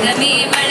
Let me.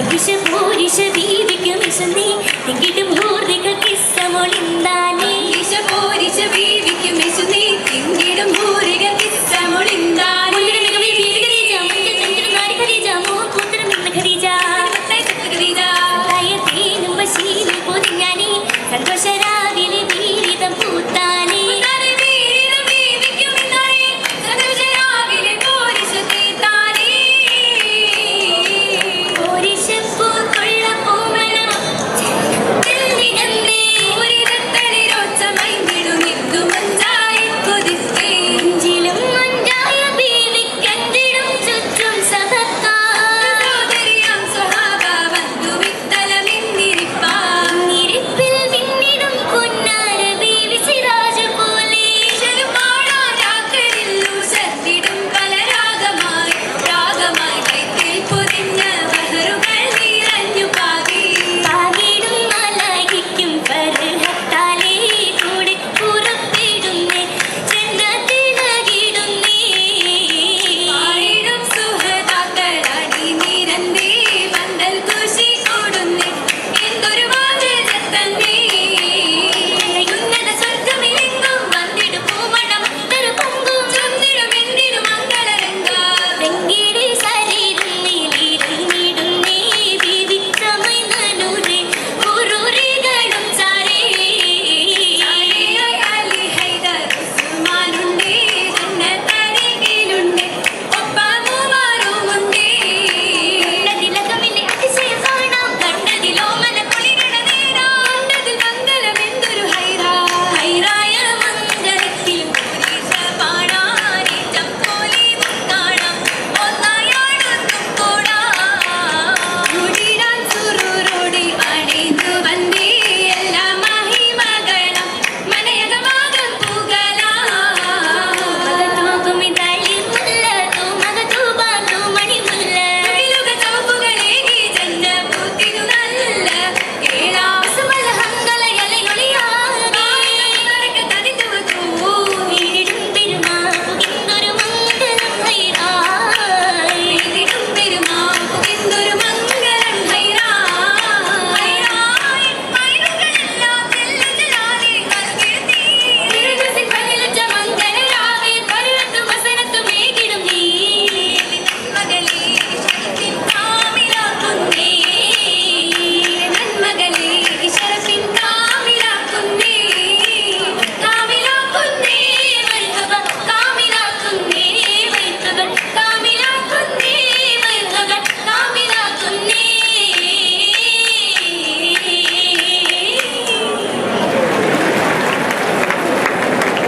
വിഷം പൂരിഷ ദീപിക്കും വിശന്നീ കിട്ടും ഹൂർദിക കിസ്സമൊളിന്താ.